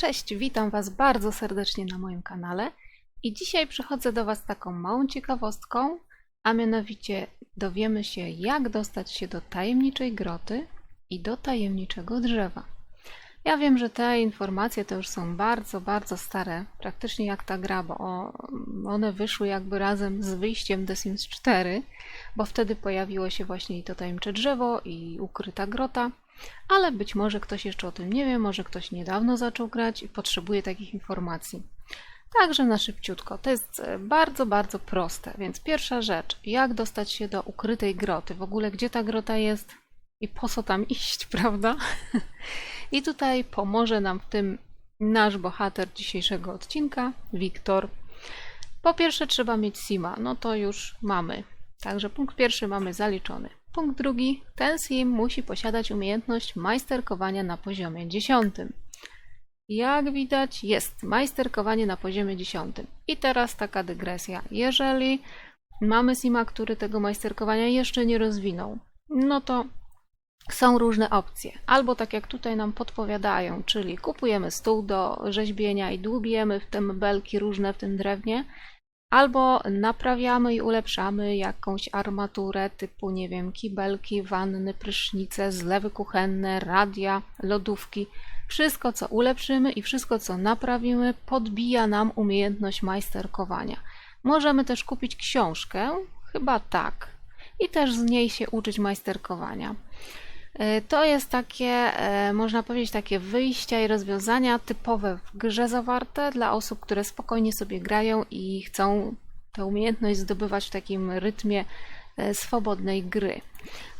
Cześć, witam Was bardzo serdecznie na moim kanale. I dzisiaj przychodzę do Was taką małą ciekawostką, a mianowicie dowiemy się jak dostać się do tajemniczej groty i do tajemniczego drzewa. Ja wiem, że te informacje to już są bardzo, bardzo stare, praktycznie jak ta gra, bo one wyszły jakby razem z wyjściem The Sims 4, bo wtedy pojawiło się właśnie i to tajemnicze drzewo i ukryta grota, ale być może ktoś jeszcze o tym nie wie, może ktoś niedawno zaczął grać i potrzebuje takich informacji. Także na szybciutko. To jest e, bardzo, bardzo proste. Więc pierwsza rzecz, jak dostać się do ukrytej groty? W ogóle gdzie ta grota jest i po co tam iść, prawda? I tutaj pomoże nam w tym nasz bohater dzisiejszego odcinka, Wiktor. Po pierwsze trzeba mieć Sima, no to już mamy. Także punkt pierwszy mamy zaliczony. Punkt drugi, ten Sim musi posiadać umiejętność majsterkowania na poziomie 10. Jak widać, jest majsterkowanie na poziomie 10. I teraz taka dygresja. Jeżeli mamy Sima, który tego majsterkowania jeszcze nie rozwinął, no to są różne opcje. Albo tak jak tutaj nam podpowiadają, czyli kupujemy stół do rzeźbienia i dłubiemy w tym belki różne w tym drewnie, albo naprawiamy i ulepszamy jakąś armaturę typu, nie wiem, kibelki, wanny, prysznice, zlewy kuchenne, radia, lodówki. Wszystko, co ulepszymy i wszystko, co naprawimy, podbija nam umiejętność majsterkowania. Możemy też kupić książkę, chyba tak, i też z niej się uczyć majsterkowania. E, To jest takie, e, można powiedzieć, takie wyjścia i rozwiązania typowe w grze zawarte dla osób, które spokojnie sobie grają i chcą tę umiejętność zdobywać w takim rytmie e, swobodnej gry.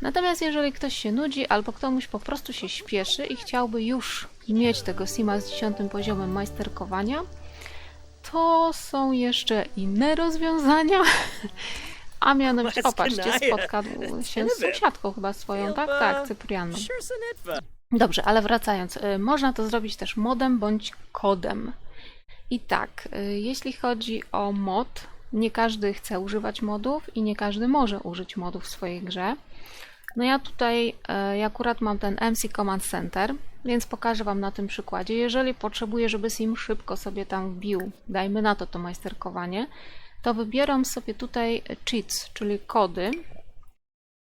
Natomiast jeżeli ktoś się nudzi albo komuś po prostu się śpieszy i chciałby już mieć tego Sima z 10 poziomem majsterkowania, to są jeszcze inne rozwiązania. A mianowicie, o patrzcie, spotkał się z sąsiadką chyba swoją, tak? Tak, Cyprianną. Dobrze, ale wracając, y, można to zrobić też modem bądź kodem. I tak, y, jeśli chodzi o mod, nie każdy chce używać modów i nie każdy może użyć modów w swojej grze. No ja tutaj y, ja akurat mam ten MC Command Center, więc pokażę Wam na tym przykładzie. Jeżeli potrzebuję, żeby Sim szybko sobie tam wbił, dajmy na to to majsterkowanie, to wybieram sobie tutaj cheats, czyli kody.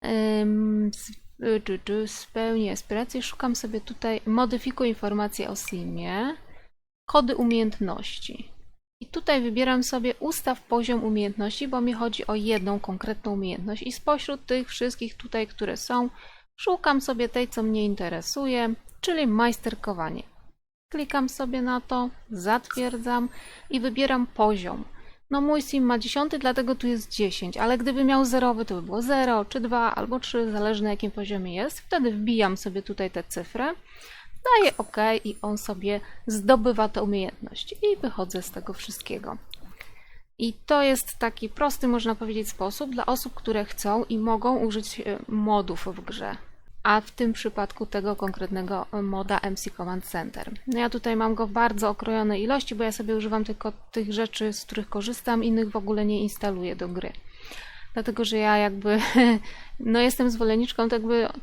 Y, Spełnię aspiracje. Szukam sobie tutaj modyfikuj informacje o Simie, kody umiejętności. I tutaj wybieram sobie ustaw poziom umiejętności, bo mi chodzi o jedną konkretną umiejętność. I spośród tych wszystkich tutaj, które są, szukam sobie tej, co mnie interesuje, czyli majsterkowanie. Klikam sobie na to, zatwierdzam i wybieram poziom. No mój sim ma 10, dlatego tu jest 10, ale gdyby miał zerowy, to by było 0, czy 2, albo 3, zależy na jakim poziomie jest. Wtedy wbijam sobie tutaj tę cyfrę, daję OK i on sobie zdobywa tę umiejętność i wychodzę z tego wszystkiego. I to jest taki prosty, można powiedzieć, sposób dla osób, które chcą i mogą użyć e, modów w grze. A w tym przypadku tego konkretnego moda MC Command Center. No ja tutaj mam go w bardzo okrojonej ilości, bo ja sobie używam tylko tych rzeczy, z których korzystam, innych w ogóle nie instaluję do gry. Dlatego, że ja jakby no jestem zwolenniczką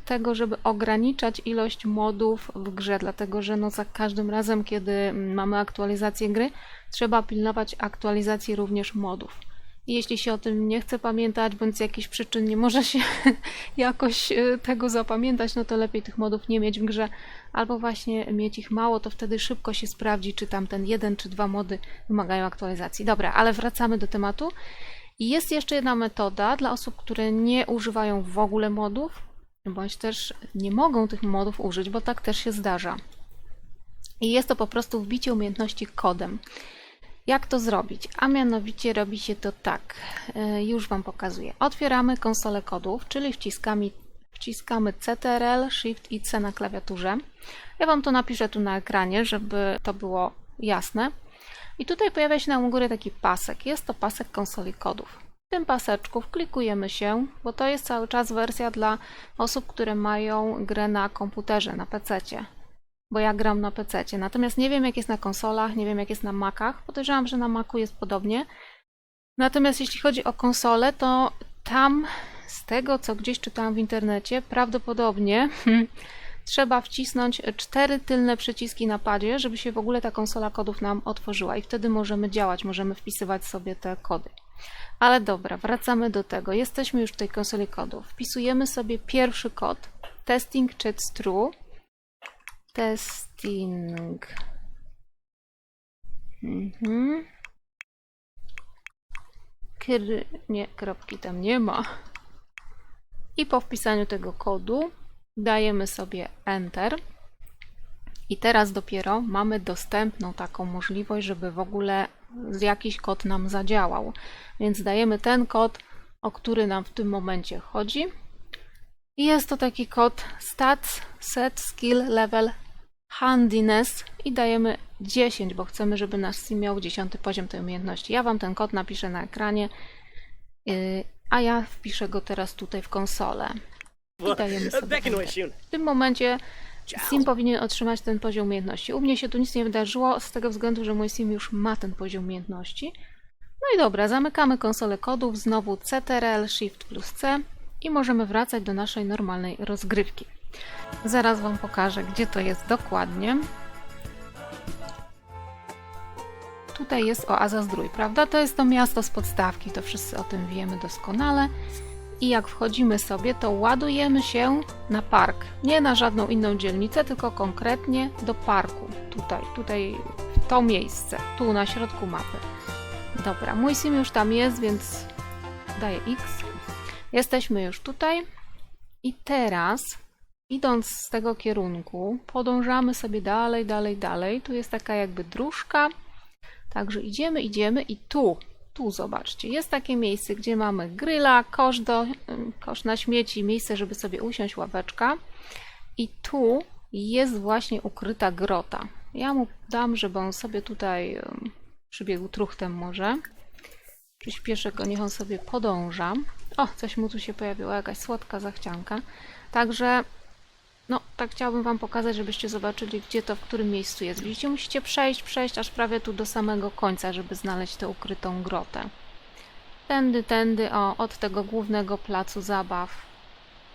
tego, żeby ograniczać ilość modów w grze, dlatego że no za każdym razem, kiedy mamy aktualizację gry, trzeba pilnować aktualizacji również modów. Jeśli się o tym nie chce pamiętać, bądź z jakichś przyczyn nie może się jakoś e, tego zapamiętać, no to lepiej tych modów nie mieć w grze, albo właśnie mieć ich mało, to wtedy szybko się sprawdzi, czy tam ten jeden czy dwa mody wymagają aktualizacji. Dobra, ale wracamy do tematu. Jest jeszcze jedna metoda dla osób, które nie używają w ogóle modów, bądź też nie mogą tych modów użyć, bo tak też się zdarza. I jest to po prostu wbicie umiejętności kodem. Jak to zrobić? A mianowicie robi się to tak. E, Już Wam pokazuję. Otwieramy konsolę kodów, czyli wciskamy, wciskamy CTRL, Shift i C na klawiaturze. Ja Wam to napiszę tu na ekranie, żeby to było jasne. I tutaj pojawia się nam u góry taki pasek. Jest to pasek konsoli kodów. W tym paseczku wklikujemy się, bo to jest cały czas wersja dla osób, które mają grę na komputerze, na PC-cie. Bo ja gram na PC-cie. Natomiast nie wiem, jak jest na konsolach, nie wiem, jak jest na Macach. Podejrzewam, że na Macu jest podobnie. Natomiast jeśli chodzi o konsolę, to tam z tego, co gdzieś czytałam w internecie, prawdopodobnie trzeba wcisnąć cztery tylne przyciski na padzie, żeby się w ogóle ta konsola kodów nam otworzyła i wtedy możemy działać, możemy wpisywać sobie te kody. Ale dobra, wracamy do tego. Jesteśmy już w tej konsoli kodów. Wpisujemy sobie pierwszy kod. Testing checks true. Testing. Mhm. Kry... Nie, kropki tam nie ma. I po wpisaniu tego kodu dajemy sobie Enter. I teraz dopiero mamy dostępną taką możliwość, żeby w ogóle jakiś kod nam zadziałał. Więc dajemy ten kod, o który nam w tym momencie chodzi. I jest to taki kod stats set skill level handiness i dajemy 10, bo chcemy, żeby nasz sim miał 10 poziom tej umiejętności. Ja Wam ten kod napiszę na ekranie, yy, a ja wpiszę go teraz tutaj w konsolę. I dajemy sobie. W tym momencie sim powinien otrzymać ten poziom umiejętności. U mnie się tu nic nie wydarzyło z tego względu, że mój sim już ma ten poziom umiejętności. No i dobra, zamykamy konsolę kodów, znowu CTRL, Shift plus C i możemy wracać do naszej normalnej rozgrywki. Zaraz Wam pokażę, gdzie to jest dokładnie. Tutaj jest Oaza Zdrój, prawda? To jest to miasto z podstawki, to wszyscy o tym wiemy doskonale. I jak wchodzimy sobie, to ładujemy się na park. Nie na żadną inną dzielnicę, tylko konkretnie do parku. Tutaj, tutaj, w to miejsce, tu na środku mapy. Dobra, mój sim już tam jest, więc daję X. Jesteśmy już tutaj. I teraz, idąc z tego kierunku, podążamy sobie dalej, dalej, dalej. Tu jest taka jakby dróżka. Także idziemy, idziemy i tu, tu zobaczcie, jest takie miejsce, gdzie mamy gryla, kosz, do, kosz na śmieci, miejsce, żeby sobie usiąść, ławeczka. I tu jest właśnie ukryta grota. Ja mu dam, żeby on sobie tutaj przybiegł truchtem może. Przyspieszę go, niech on sobie podąża. O, coś mu tu się pojawiło, jakaś słodka zachcianka. Także, no, tak chciałabym Wam pokazać, żebyście zobaczyli, gdzie to, w którym miejscu jest. Widzicie, musicie przejść, przejść aż prawie tu do samego końca, żeby znaleźć tę ukrytą grotę. Tędy, tędy, o, od tego głównego placu zabaw.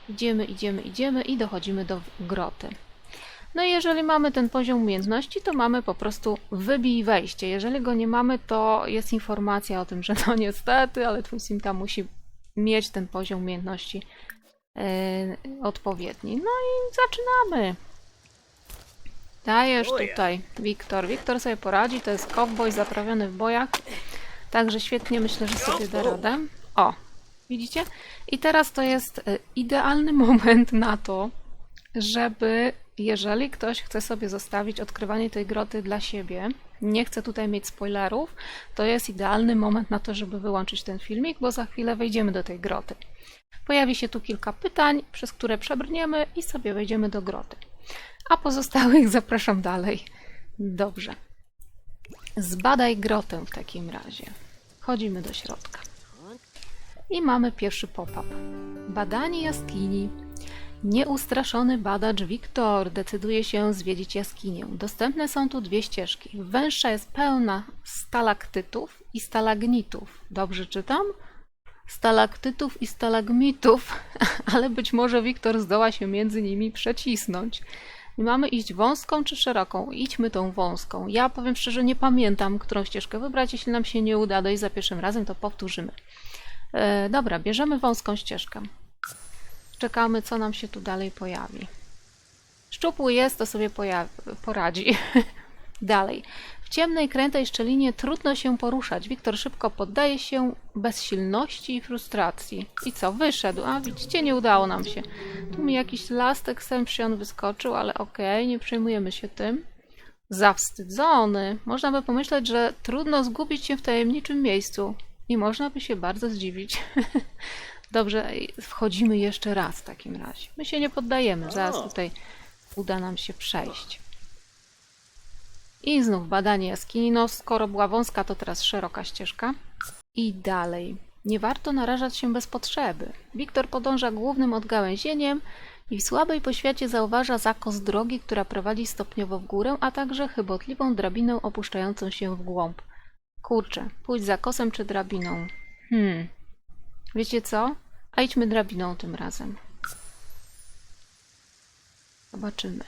Idziemy, idziemy, idziemy i dochodzimy do groty. No i jeżeli mamy ten poziom umiejętności, to mamy po prostu wybij wejście. Jeżeli go nie mamy, to jest informacja o tym, że no niestety, ale twój sim tam musi mieć ten poziom umiejętności yy, odpowiedni. No i zaczynamy. Dajesz O ja. tutaj, Wiktor. Wiktor sobie poradzi, to jest cowboy zaprawiony w bojach. Także świetnie myślę, że sobie da radę. O, widzicie? I teraz to jest y, idealny moment na to, żeby jeżeli ktoś chce sobie zostawić odkrywanie tej groty dla siebie, nie chce tutaj mieć spoilerów, to jest idealny moment na to, żeby wyłączyć ten filmik, bo za chwilę wejdziemy do tej groty. Pojawi się tu kilka pytań, przez które przebrniemy i sobie wejdziemy do groty. A pozostałych zapraszam dalej. Dobrze. Zbadaj grotę w takim razie. Wchodzimy do środka. I mamy pierwszy pop-up. Badanie jaskini. Nieustraszony badacz Wiktor decyduje się zwiedzić jaskinię. Dostępne są tu dwie ścieżki. Węższa jest pełna stalaktytów i stalagnitów. Dobrze czytam? Stalaktytów i stalagmitów, ale być może Wiktor zdoła się między nimi przecisnąć. Mamy iść wąską czy szeroką? Idźmy tą wąską. Ja powiem szczerze, nie pamiętam, którą ścieżkę wybrać. Jeśli nam się nie uda dojść za pierwszym razem, to powtórzymy. E, dobra, bierzemy wąską ścieżkę. Czekamy, co nam się tu dalej pojawi. Szczupły jest, to sobie poradzi. dalej. W ciemnej, krętej szczelinie trudno się poruszać. Wiktor szybko poddaje się bezsilności i frustracji. I co? Wyszedł. A widzicie, nie udało nam się. Tu mi jakiś last exemption wyskoczył, ale okej, nie przejmujemy się tym. Zawstydzony. Można by pomyśleć, że trudno zgubić się w tajemniczym miejscu. I można by się bardzo zdziwić. Dobrze, wchodzimy jeszcze raz w takim razie. My się nie poddajemy. Zaraz tutaj uda nam się przejść. I znów badanie jaskini. No, skoro była wąska, to teraz szeroka ścieżka. I dalej. Nie warto narażać się bez potrzeby. Wiktor podąża głównym odgałęzieniem i w słabej poświacie zauważa zakos drogi, która prowadzi stopniowo w górę, a także chybotliwą drabinę opuszczającą się w głąb. Kurczę, pójdź zakosem czy drabiną? Hmm. Wiecie co? A idźmy drabiną tym razem. Zobaczymy.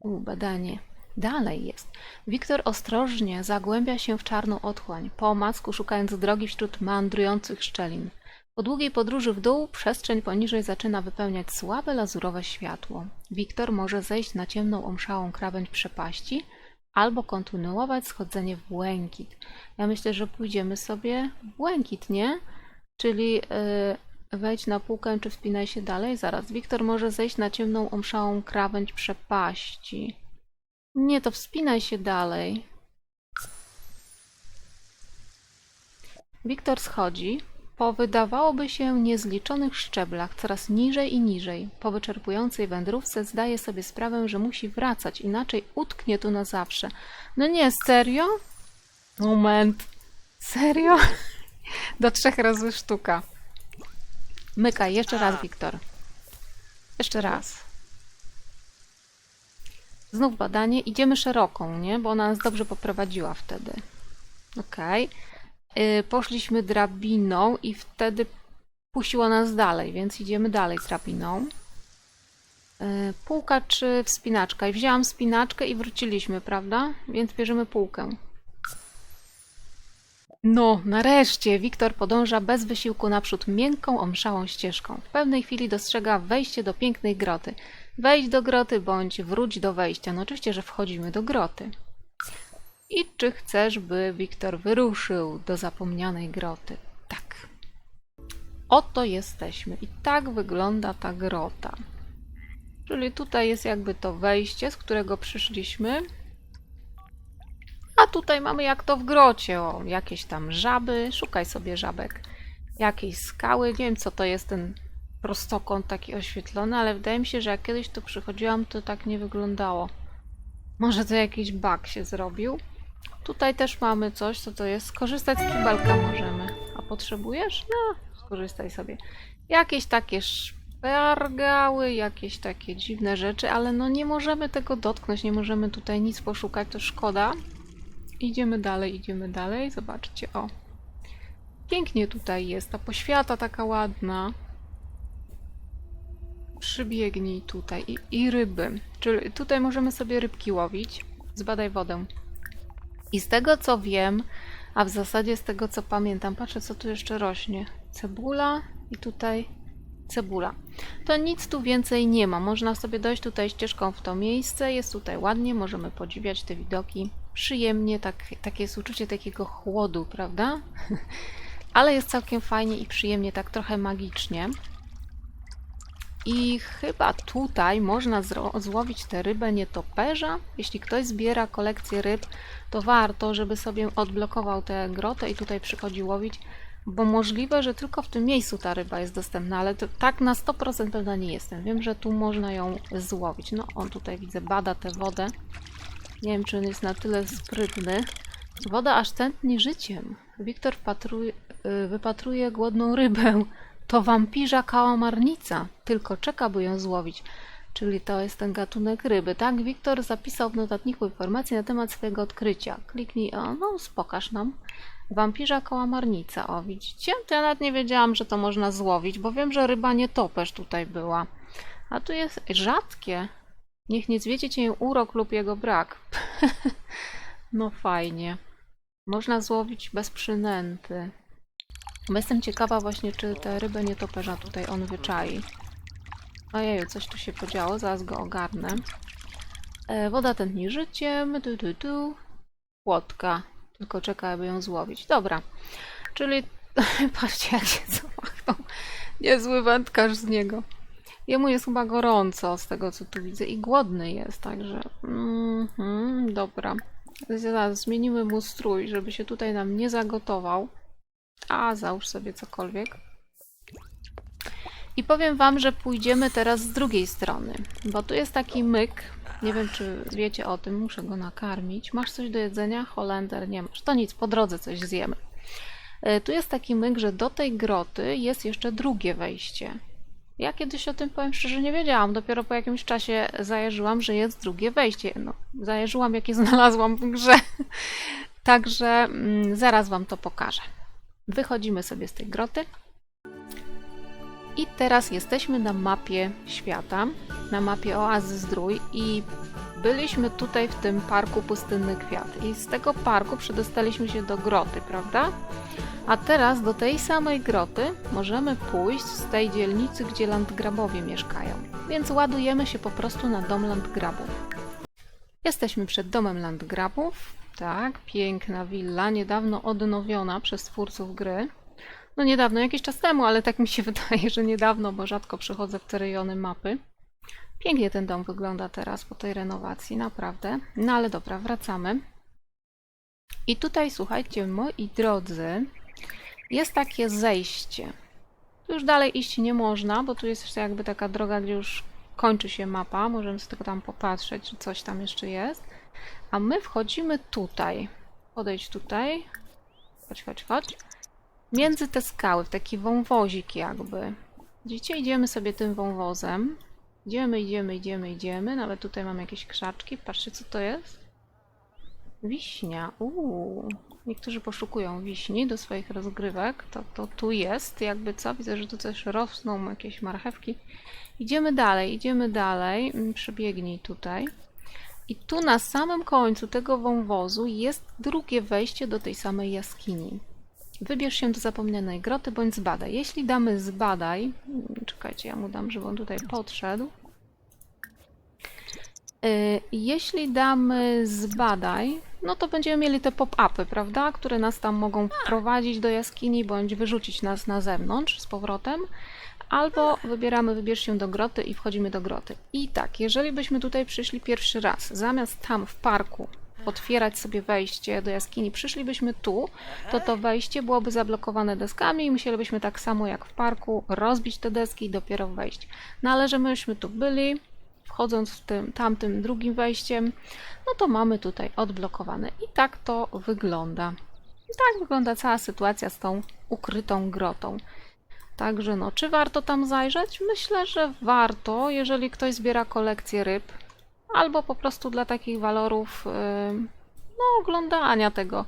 U, badanie. Dalej jest. Wiktor ostrożnie zagłębia się w czarną otchłań, po omacku szukając drogi wśród meandrujących szczelin. Po długiej podróży w dół przestrzeń poniżej zaczyna wypełniać słabe lazurowe światło. Wiktor może zejść na ciemną omszałą krawędź przepaści albo kontynuować schodzenie w błękit. Ja myślę, że pójdziemy sobie w błękit, nie? Czyli yy, wejdź na półkę czy wspinaj się dalej. Zaraz, Wiktor może zejść na ciemną omszałą krawędź przepaści. Nie, to wspinaj się dalej. Wiktor schodzi po wydawałoby się niezliczonych szczeblach, coraz niżej i niżej. Po wyczerpującej wędrówce zdaje sobie sprawę, że musi wracać, inaczej utknie tu na zawsze. No nie, serio? Moment. Serio? Do trzech razy sztuka. Mykaj, jeszcze raz, Wiktor. Jeszcze raz. Znów badanie. Idziemy szeroką, nie? Bo ona nas dobrze poprowadziła wtedy. Okej. Okay. Poszliśmy drabiną i wtedy puściło nas dalej, więc idziemy dalej drabiną. Yy, półka czy wspinaczka? I wzięłam wspinaczkę i wróciliśmy, prawda? Więc bierzemy półkę. No, nareszcie! Wiktor podąża bez wysiłku naprzód miękką, omszałą ścieżką. W pewnej chwili dostrzega wejście do pięknej groty. Wejdź do groty bądź wróć do wejścia. No oczywiście, że wchodzimy do groty. I czy chcesz, by Wiktor wyruszył do zapomnianej groty? Tak. Oto jesteśmy. I tak wygląda ta grota. Czyli tutaj jest jakby to wejście, z którego przyszliśmy. A tutaj mamy jak to w grocie. O, jakieś tam żaby. Szukaj sobie żabek. Jakieś skały. Nie wiem, co to jest ten prostokąt taki oświetlony, ale wydaje mi się, że jak kiedyś tu przychodziłam, to tak nie wyglądało. Może to jakiś bug się zrobił. Tutaj też mamy coś, co to jest. Skorzystać z kibelka możemy. A potrzebujesz? No, skorzystaj sobie. Jakieś takie szpergały, jakieś takie dziwne rzeczy, ale no nie możemy tego dotknąć, nie możemy tutaj nic poszukać, to szkoda. Idziemy dalej, idziemy dalej. Zobaczcie, o. Pięknie tutaj jest, ta poświata taka ładna. Przybiegnij tutaj. I, I ryby. Czyli tutaj możemy sobie rybki łowić. Zbadaj wodę. I z tego co wiem, a w zasadzie z tego co pamiętam, patrzę co tu jeszcze rośnie. Cebula i tutaj cebula. To nic tu więcej nie ma. Można sobie dojść tutaj ścieżką w to miejsce. Jest tutaj ładnie, możemy podziwiać te widoki. Przyjemnie, tak, takie jest uczucie takiego chłodu, prawda? Ale jest całkiem fajnie i przyjemnie, tak trochę magicznie. I chyba tutaj można złowić tę rybę nietoperza. Jeśli ktoś zbiera kolekcję ryb, to warto, żeby sobie odblokował tę grotę i tutaj przychodzi łowić, bo możliwe, że tylko w tym miejscu ta ryba jest dostępna, ale to, tak na 100% pewna nie jestem. Wiem, że tu można ją złowić. No, on tutaj widzę, bada tę wodę. Nie wiem, czy on jest na tyle sprytny. Woda aż tętni życiem. Wiktor y, wypatruje głodną rybę. To wampirza kałamarnica, tylko czeka, by ją złowić. Czyli to jest ten gatunek ryby, tak? Wiktor zapisał w notatniku informacje na temat swojego odkrycia. Kliknij, o, no, pokaż nam. Wampirza kałamarnica, o widzicie? To ja nawet nie wiedziałam, że to można złowić, bo wiem, że ryba nietoperz tutaj była. A tu jest rzadkie. Niech nie zwiedzie cię urok lub jego brak. no fajnie. Można złowić bez przynęty. Bo jestem ciekawa właśnie, czy tę rybę nietoperza tutaj on wyczai. Ojej, coś tu się podziało, zaraz go ogarnę. E, woda tętni życiem, tu, tu, tu. Płotka, tylko czeka, aby ją złowić. Dobra, czyli patrzcie, jak się zamachnął. Niezły wędkarz z niego. Jemu jest chyba gorąco z tego, co tu widzę i głodny jest, także... Mm -hmm, dobra. Zaraz zmienimy mu strój, żeby się tutaj nam nie zagotował. A, załóż sobie cokolwiek. I powiem wam, że pójdziemy teraz z drugiej strony, bo tu jest taki myk. Nie wiem, czy wiecie o tym, muszę go nakarmić. Masz coś do jedzenia? Holender nie masz. To nic, po drodze coś zjemy. E, tu jest taki myk, że do tej groty jest jeszcze drugie wejście. Ja kiedyś o tym, powiem szczerze, nie wiedziałam. Dopiero po jakimś czasie zajarzyłam, że jest drugie wejście. No, zajarzyłam, jakie znalazłam w grze. Także mm, zaraz wam to pokażę. Wychodzimy sobie z tej groty. I teraz jesteśmy na mapie świata, na mapie Oazy Zdrój i byliśmy tutaj w tym parku Pustynny Kwiat. I z tego parku przedostaliśmy się do groty, prawda? A teraz do tej samej groty możemy pójść z tej dzielnicy, gdzie landgrabowie mieszkają. Więc ładujemy się po prostu na dom landgrabów. Jesteśmy przed domem landgrabów. Tak, piękna willa, niedawno odnowiona przez twórców gry. No niedawno, jakiś czas temu, ale tak mi się wydaje, że niedawno, bo rzadko przychodzę w te rejony mapy. Pięknie ten dom wygląda teraz po tej renowacji, naprawdę. No ale dobra, wracamy. I tutaj, słuchajcie, moi drodzy, jest takie zejście. Tu już dalej iść nie można, bo tu jest jeszcze jakby taka droga, gdzie już kończy się mapa. Możemy sobie tylko tam popatrzeć, czy coś tam jeszcze jest. A my wchodzimy tutaj. Podejdź tutaj. Chodź, chodź, chodź. Między te skały, w taki wąwozik jakby. Widzicie, idziemy sobie tym wąwozem. Idziemy, idziemy, idziemy, idziemy. Nawet tutaj mam jakieś krzaczki. Patrzcie, co to jest. Wiśnia. Uuu. Niektórzy poszukują wiśni do swoich rozgrywek. To, to tu jest, jakby co. Widzę, że tu też rosną jakieś marchewki. Idziemy dalej, idziemy dalej. Mm, Przebiegnij tutaj. I tu na samym końcu tego wąwozu jest drugie wejście do tej samej jaskini. Wybierz się do zapomnianej groty bądź zbadaj. Jeśli damy zbadaj, mm, czekajcie, ja mu dam, żeby on tutaj podszedł. Y, Jeśli damy zbadaj, no to będziemy mieli te pop-upy, prawda? Które nas tam mogą wprowadzić do jaskini bądź wyrzucić nas na zewnątrz z powrotem. Albo wybieramy wybierz się do groty i wchodzimy do groty. I tak, jeżeli byśmy tutaj przyszli pierwszy raz, zamiast tam w parku otwierać sobie wejście do jaskini, przyszlibyśmy tu, to to wejście byłoby zablokowane deskami i musielibyśmy tak samo jak w parku rozbić te deski i dopiero wejść. No ale że myśmy tu byli, wchodząc w tym tamtym drugim wejściem, no to mamy tutaj odblokowane. I tak to wygląda. I tak wygląda cała sytuacja z tą ukrytą grotą. Także no, czy warto tam zajrzeć? Myślę, że warto, jeżeli ktoś zbiera kolekcję ryb, albo po prostu dla takich walorów, no, oglądania tego,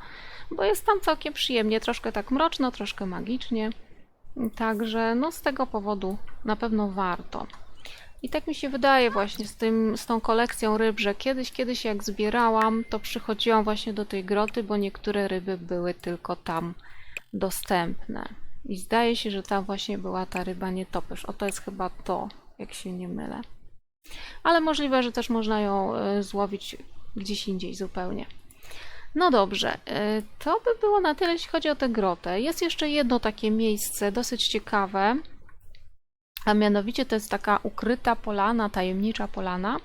bo jest tam całkiem przyjemnie, troszkę tak mroczno, troszkę magicznie. Także no, z tego powodu na pewno warto. I tak mi się wydaje właśnie z, tym, z tą kolekcją ryb, że kiedyś, kiedyś jak zbierałam, to przychodziłam właśnie do tej groty, bo niektóre ryby były tylko tam dostępne. I zdaje się, że tam właśnie była ta ryba nietoperz. O, to jest chyba to, jak się nie mylę. Ale możliwe, że też można ją y, złowić gdzieś indziej zupełnie. No dobrze, y, to by było na tyle, jeśli chodzi o tę grotę. Jest jeszcze jedno takie miejsce, dosyć ciekawe. A mianowicie to jest taka ukryta polana, tajemnicza polana.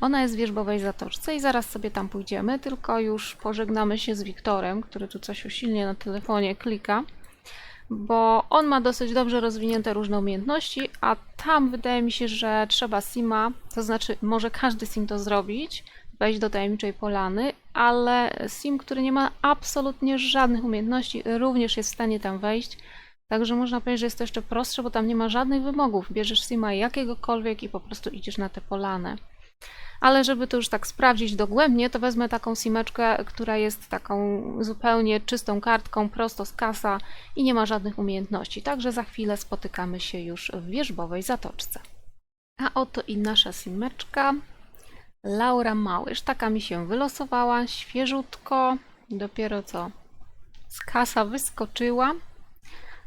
Ona jest w Wierzbowej Zatoczce i zaraz sobie tam pójdziemy, tylko już pożegnamy się z Wiktorem, który tu coś usilnie na telefonie klika, bo on ma dosyć dobrze rozwinięte różne umiejętności, a tam wydaje mi się, że trzeba Sima, to znaczy może każdy Sim to zrobić, wejść do tajemniczej polany, ale Sim, który nie ma absolutnie żadnych umiejętności, również jest w stanie tam wejść. Także można powiedzieć, że jest to jeszcze prostsze, bo tam nie ma żadnych wymogów. Bierzesz Sima jakiegokolwiek i po prostu idziesz na tę polanę. Ale żeby to już tak sprawdzić dogłębnie, to wezmę taką simeczkę, która jest taką zupełnie czystą kartką, prosto z kasa i nie ma żadnych umiejętności. Także za chwilę spotykamy się już w wierzbowej zatoczce. A oto i nasza simeczka. Laura Małysz. Taka mi się wylosowała, świeżutko. Dopiero co z kasa wyskoczyła.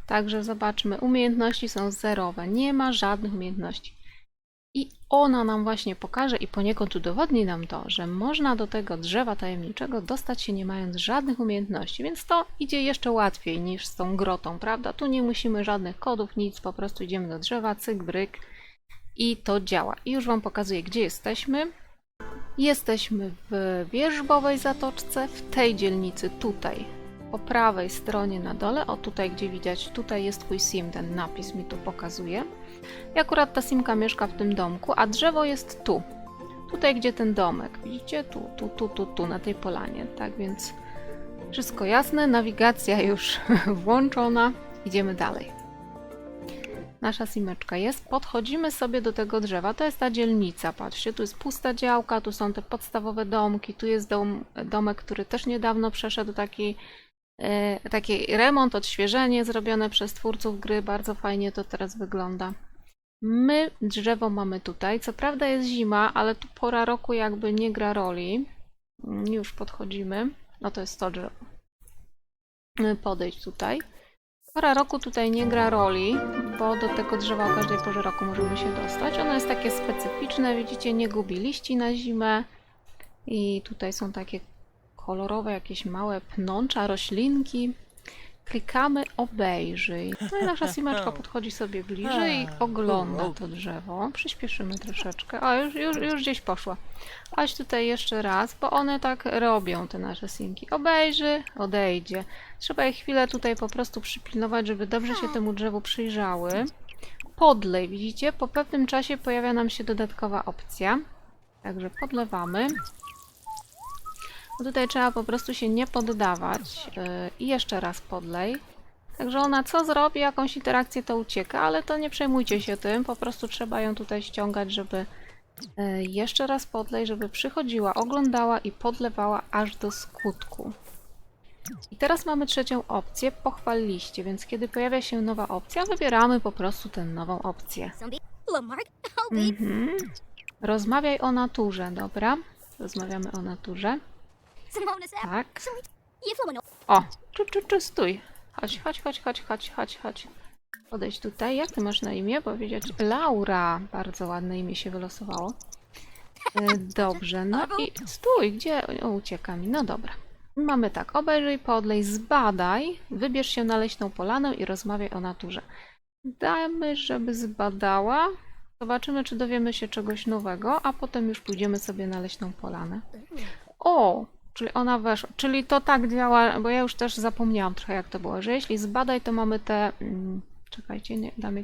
Także zobaczmy, umiejętności są zerowe, nie ma żadnych umiejętności. I ona nam właśnie pokaże i poniekąd udowodni nam to, że można do tego drzewa tajemniczego dostać się nie mając żadnych umiejętności, więc to idzie jeszcze łatwiej niż z tą grotą, prawda? Tu nie musimy żadnych kodów, nic, po prostu idziemy do drzewa, cyk, bryk i to działa. I już Wam pokazuję, gdzie jesteśmy. Jesteśmy w Wierzbowej Zatoczce, w tej dzielnicy tutaj, po prawej stronie na dole, o tutaj gdzie widać, tutaj jest twój sim, ten napis mi tu pokazuje. I akurat ta simka mieszka w tym domku, a drzewo jest tu. Tutaj gdzie ten domek, widzicie? Tu, tu, tu, tu, tu, na tej polanie. Tak więc wszystko jasne, nawigacja już włączona. Idziemy dalej. Nasza simeczka jest. Podchodzimy sobie do tego drzewa. To jest ta dzielnica. Patrzcie, tu jest pusta działka, tu są te podstawowe domki, tu jest dom, domek, który też niedawno przeszedł taki taki remont, odświeżenie zrobione przez twórców gry. Bardzo fajnie to teraz wygląda. My drzewo mamy tutaj. Co prawda jest zima, ale tu pora roku jakby nie gra roli. Mm, Już podchodzimy. No to jest to drzewo. Y, Podejść tutaj. Pora roku tutaj nie gra roli, bo do tego drzewa o każdej porze roku możemy się dostać. Ono jest takie specyficzne, widzicie, nie gubi liści na zimę. I tutaj są takie kolorowe, jakieś małe pnącza, roślinki. Klikamy obejrzyj. No i nasza simeczka podchodzi sobie bliżej i ogląda to drzewo. Przyspieszymy troszeczkę. O, już, już, już gdzieś poszła. Chodź tutaj jeszcze raz, bo one tak robią, te nasze simki. Obejrzy, odejdzie. Trzeba je chwilę tutaj po prostu przypilnować, żeby dobrze się temu drzewu przyjrzały. Podlej, widzicie? Po pewnym czasie pojawia nam się dodatkowa opcja. Także podlewamy. Tutaj trzeba po prostu się nie poddawać. Yy, I jeszcze raz podlej. Także ona co zrobi, jakąś interakcję, to ucieka, ale to nie przejmujcie się tym. Po prostu trzeba ją tutaj ściągać, żeby yy, jeszcze raz podlej, żeby przychodziła, oglądała i podlewała aż do skutku. I teraz mamy trzecią opcję, pochwal liście, więc kiedy pojawia się nowa opcja, wybieramy po prostu tę nową opcję. Mhm. Rozmawiaj o naturze, dobra? Rozmawiamy o naturze. Tak. O, czu, czu, czu, stój. Chodź, chodź, chodź, chodź, chodź, chodź, chodź. Podejdź tutaj. Jak ty masz na imię? Powiedzieć Laura. Bardzo ładne imię się wylosowało. E, Dobrze, no i stój, gdzie? O, ucieka mi. No dobra. Mamy tak, obejrzyj, podlej, zbadaj, wybierz się na leśną polanę i rozmawiaj o naturze. Damy, żeby zbadała. Zobaczymy, czy dowiemy się czegoś nowego, a potem już pójdziemy sobie na leśną polanę. O, czyli ona weszła. Czyli to tak działa, bo ja już też zapomniałam trochę jak to było, że jeśli zbadaj, to mamy te. mm, Czekajcie, nie, damy.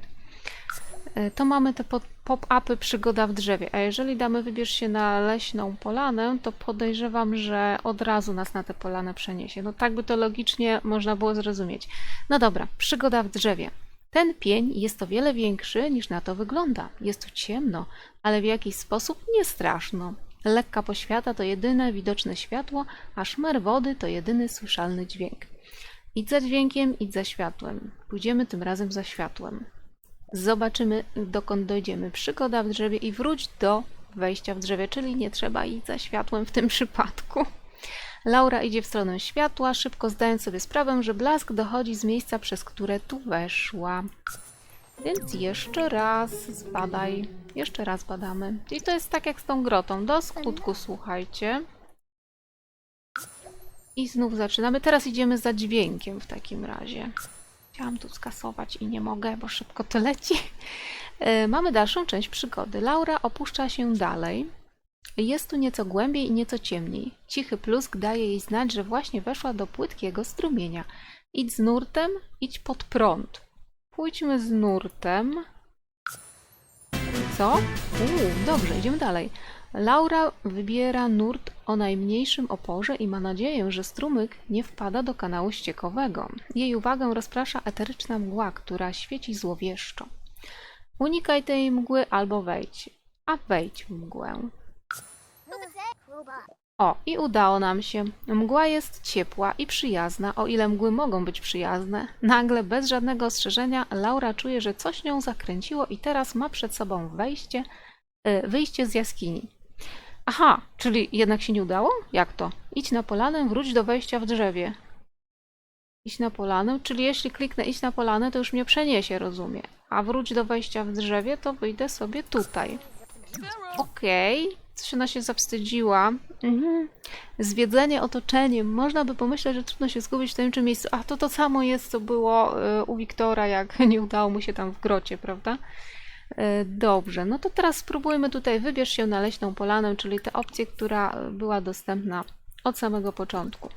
e, To mamy te pop-upy przygoda w drzewie. A jeżeli damy wybierz się na leśną polanę, to podejrzewam, że od razu nas na tę polanę przeniesie. No tak by to logicznie można było zrozumieć. No dobra, przygoda w drzewie. Ten pień jest o wiele większy niż na to wygląda. Jest tu ciemno, ale w jakiś sposób nie straszno. Lekka poświata to jedyne widoczne światło, a szmer wody to jedyny słyszalny dźwięk. Idź za dźwiękiem, idź za światłem. Pójdziemy tym razem za światłem. Zobaczymy, dokąd dojdziemy. Przygoda w drzewie i wróć do wejścia w drzewie, czyli nie trzeba iść za światłem w tym przypadku. Laura idzie w stronę światła, szybko zdając sobie sprawę, że blask dochodzi z miejsca, przez które tu weszła. Więc jeszcze raz zbadaj. Jeszcze raz badamy. I to jest tak jak z tą grotą. Do skutku, słuchajcie. I znów zaczynamy. Teraz idziemy za dźwiękiem w takim razie. Chciałam tu skasować i nie mogę, bo szybko to leci. E, Mamy dalszą część przygody. Laura opuszcza się dalej. Jest tu nieco głębiej i nieco ciemniej. Cichy plusk daje jej znać, że właśnie weszła do płytkiego strumienia. Idź z nurtem, idź pod prąd. Pójdźmy z nurtem. Co? Uuu, dobrze, idziemy dalej. Laura wybiera nurt o najmniejszym oporze i ma nadzieję, że strumyk nie wpada do kanału ściekowego. Jej uwagę rozprasza eteryczna mgła, która świeci złowieszczo. Unikaj tej mgły albo wejdź, a wejdź w mgłę. O, i udało nam się. Mgła jest ciepła i przyjazna, o ile mgły mogą być przyjazne. Nagle, bez żadnego ostrzeżenia, Laura czuje, że coś nią zakręciło i teraz ma przed sobą wejście, e, wyjście z jaskini. Aha, czyli jednak się nie udało? Jak to? Idź na polanę, wróć do wejścia w drzewie. Idź na polanę, czyli jeśli kliknę idź na polanę, to już mnie przeniesie, rozumie. A wróć do wejścia w drzewie, to wyjdę sobie tutaj. Okej, coś ona się zawstydziła. Mhm. Zwiedzenie otoczeniem. Można by pomyśleć, że trudno się zgubić w tajemniczym miejscu. A to to samo jest, co było e, u Wiktora, jak nie udało mu się tam w grocie, prawda? E, Dobrze, no to teraz spróbujmy tutaj wybierz się na leśną polanę, czyli tę opcję, która była dostępna od samego początku.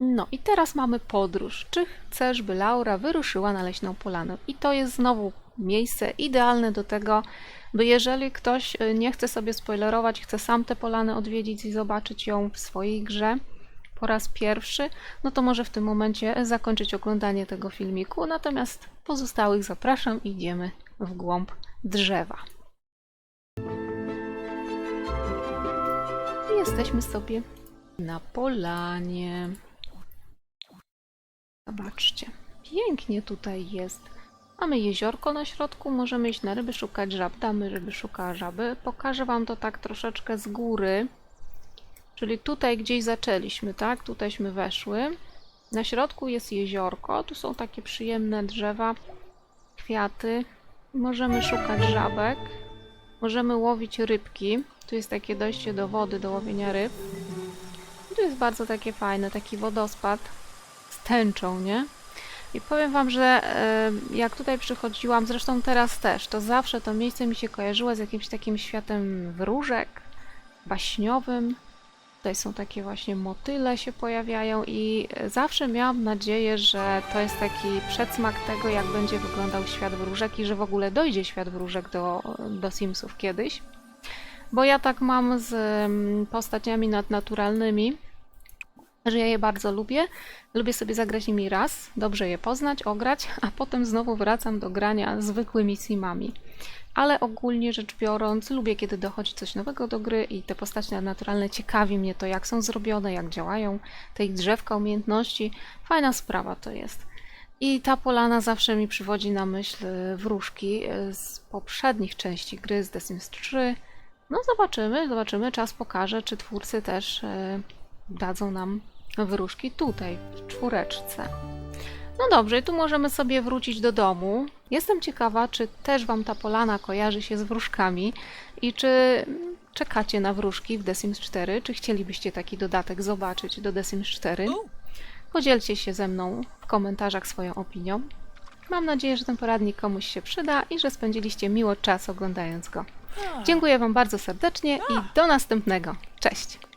No i teraz mamy podróż. Czy chcesz, by Laura wyruszyła na leśną polanę? I to jest znowu miejsce idealne do tego, by jeżeli ktoś y, nie chce sobie spoilerować, chce sam tę polanę odwiedzić i zobaczyć ją w swojej grze po raz pierwszy, no to może w tym momencie zakończyć oglądanie tego filmiku. Natomiast pozostałych zapraszam i idziemy w głąb drzewa. I Jesteśmy sobie na polanie. Zobaczcie, pięknie tutaj jest. Mamy jeziorko na środku, możemy iść na ryby, szukać żab. Damy ryby, szuka żaby. Pokażę Wam to tak troszeczkę z góry. Czyli tutaj gdzieś zaczęliśmy, tak? Tutejśmy weszły. Na środku jest jeziorko, tu są takie przyjemne drzewa, kwiaty. Możemy szukać żabek. Możemy łowić rybki. Tu jest takie dojście do wody, do łowienia ryb. I tu jest bardzo takie fajne, taki wodospad z tęczą, nie? I powiem Wam, że e, jak tutaj przychodziłam, zresztą teraz też, to zawsze to miejsce mi się kojarzyło z jakimś takim światem wróżek, baśniowym. Tutaj są takie właśnie motyle się pojawiają i e, zawsze miałam nadzieję, że to jest taki przedsmak tego, jak będzie wyglądał świat wróżek i że w ogóle dojdzie świat wróżek do, do Simsów kiedyś. Bo ja tak mam z mm, postaciami nadnaturalnymi, że ja je bardzo lubię. Lubię sobie zagrać nimi raz, dobrze je poznać, ograć, a potem znowu wracam do grania zwykłymi simami. Ale ogólnie rzecz biorąc, lubię kiedy dochodzi coś nowego do gry i te postacie nadnaturalne ciekawi mnie to, jak są zrobione, jak działają, te ich drzewka umiejętności. Fajna sprawa to jest. I ta polana zawsze mi przywodzi na myśl wróżki e, z poprzednich części gry, z The Sims 3. No zobaczymy, zobaczymy, czas pokaże, czy twórcy też e, dadzą nam wróżki tutaj, w czwóreczce. No dobrze, i tu możemy sobie wrócić do domu. Jestem ciekawa, czy też Wam ta polana kojarzy się z wróżkami i czy czekacie na wróżki w The Sims 4, czy chcielibyście taki dodatek zobaczyć do The Sims 4. Podzielcie się ze mną w komentarzach swoją opinią. Mam nadzieję, że ten poradnik komuś się przyda i że spędziliście miło czas oglądając go. Dziękuję Wam bardzo serdecznie i do następnego. Cześć!